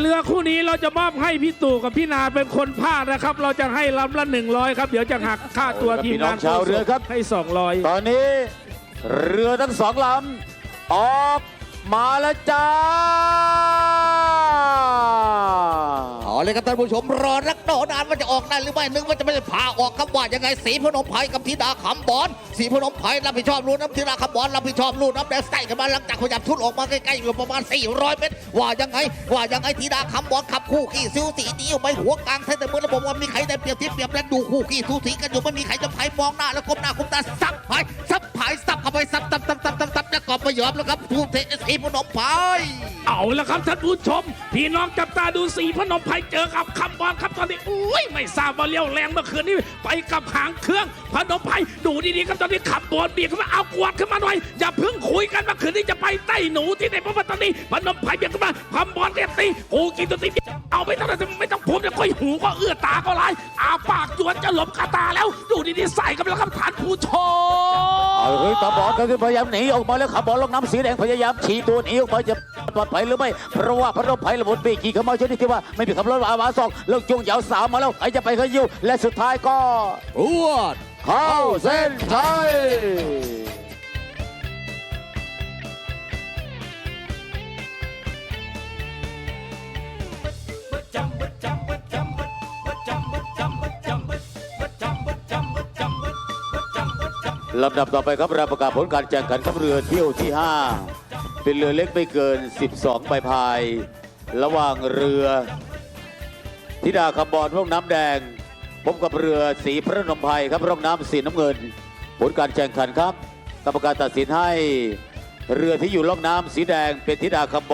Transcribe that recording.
เรือคู่นี้เราจะมอบให้พี่ตู่กับพี่นาเป็นคนพาดนะครับ เราจะให้ลำละหนึ่งร้อยครับ เดี๋ยวจะหักค่าตัวเอาละครับทีมงานพี่น้องชาวเรือครับ ให้สองร้อยตอนนี้เรือทั้งสองลำออกมาแล้วจ้า เลยครับท่านผู้ชมรอรักโดนานมันจะออกได้หรือไม่นึกว่าจะไม่ได้พาออกครับว่ายังไงสีพนมไพรกับธิดาขำบอลสีพนมไพรรับผิดชอบลูน้ำธิดาขำบอลรับผิดชอบลูน้ำแดงใส่กันมาหลังจากขยับทุนออกมาใกล้ๆอยู่ประมาณ 400 เมตรว่ายังไงว่ายังไงธิดาขำบอลขับคู่ขี้ซิวสีดีออกไปหัวกลางใช้แต่เมื่อระบบว่ามีใครได้เปรียบที่เปรียบและดูคู่ขี้ทูสีกันอยู่ไม่มีใครจะไพ่มองหน้าแล้วก้มหน้าก้มตาซับไพ่ซับไพ่ซับ ยอมแล้วครับผู้เทสีพนมไพรเอาละครับท่านผู้ชม พี่น้องจับตาดูสีพนมไพรเจอกับคำบอลครับตอนนี้อุ้ยไม่ทราบว่าเลี้ยวแรงเมื่อคืนนี้ไปกับหางเครื่องพนมไพรดูดีๆครับตอนนี้ขับบอลเบียดขึ้นมาเอากวาดขึ้นมาหน่อยอย่าเพิ่งคุยกันเมื่อคืนนี้จะไปใต้หนูที่ไหนเพราะว่าตอนนี้พนมไพรเบียดขึ้นมาคำบอลเรียกตีกูกินตัวตีเอาไม่ต้องไม่ต้องพูดจะค่อยหูก็เอื้อตาก็ลายอาปากจวนจะหลบกาตาแล้ว ดูดีๆใส่กันแล้วครับท่านผู้ชม เฮ้ยตาบอลก็คือพยายามหนีออกมาแล้วขับบอลลงน้ำสีแดงพยายามฉีตัวหนีออกมาจะปลอดภัยหรือไม่เพราะว่าพระรถไผ่ระบบปีกขี่เข้ามาชนิดที่ว่าไม่มีขับรถอาวาสองเลิกจุงยาวสาวมาแล้วใครจะไปขยิวและสุดท้ายก็รวดเข้าเส้นชัย ลำดับต่อไปครับเราประกาศผลการแข่งขันขับเรือเที่ยวที่ 5 เป็นเรือเล็กไม่เกิน 12ใบพาย ระหว่างเรือ ธิดาคำบอลร่องน้ำแดง พบกับเรือสีพระนมไพรครับร่องน้ำสีน้ำเงิน ผลการแข่งขันครับ กรรมการตัดสินให้ เรือที่อยู่ร่องน้ำสีแดงเป็นธิดาคำบ